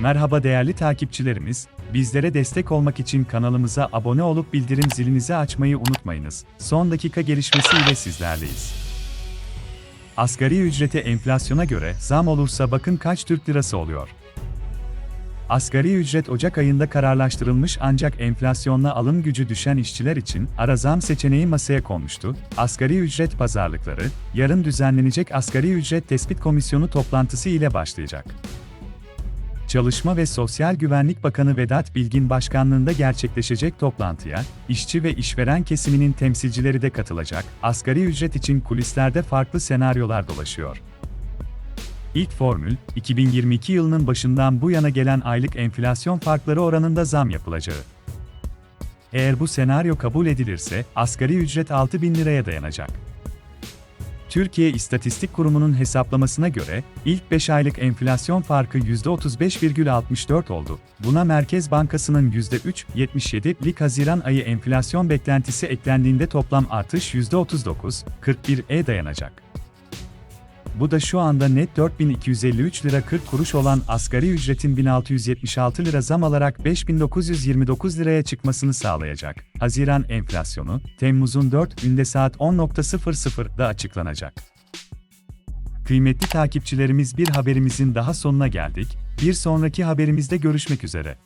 Merhaba değerli takipçilerimiz, bizlere destek olmak için kanalımıza abone olup bildirim zilinizi açmayı unutmayınız. Son dakika gelişmesiyle sizlerleyiz. Asgari ücrete enflasyona göre zam olursa bakın kaç Türk lirası oluyor. Asgari ücret Ocak ayında kararlaştırılmış ancak enflasyonla alım gücü düşen işçiler için ara zam seçeneği masaya konmuştu. Asgari ücret pazarlıkları, yarın düzenlenecek Asgari Ücret Tespit Komisyonu toplantısı ile başlayacak. Çalışma ve Sosyal Güvenlik Bakanı Vedat Bilgin başkanlığında gerçekleşecek toplantıya, işçi ve işveren kesiminin temsilcileri de katılacak. Asgari ücret için kulislerde farklı senaryolar dolaşıyor. İlk formül, 2022 yılının başından bu yana gelen aylık enflasyon farkları oranında zam yapılacağı. Eğer bu senaryo kabul edilirse, asgari ücret 6 bin liraya dayanacak. Türkiye İstatistik Kurumu'nun hesaplamasına göre, ilk 5 aylık enflasyon farkı %35,64 oldu. Buna Merkez Bankası'nın %3,77'lik Haziran ayı enflasyon beklentisi eklendiğinde toplam artış %39,41'e dayanacak. Bu da şu anda net 4253 lira 40 kuruş olan asgari ücretin 1676 lira zam alarak 5929 liraya çıkmasını sağlayacak. Haziran enflasyonu, Temmuz'un 4 günde saat 10.00'da açıklanacak. Kıymetli takipçilerimiz bir haberimizin daha sonuna geldik. Bir sonraki haberimizde görüşmek üzere.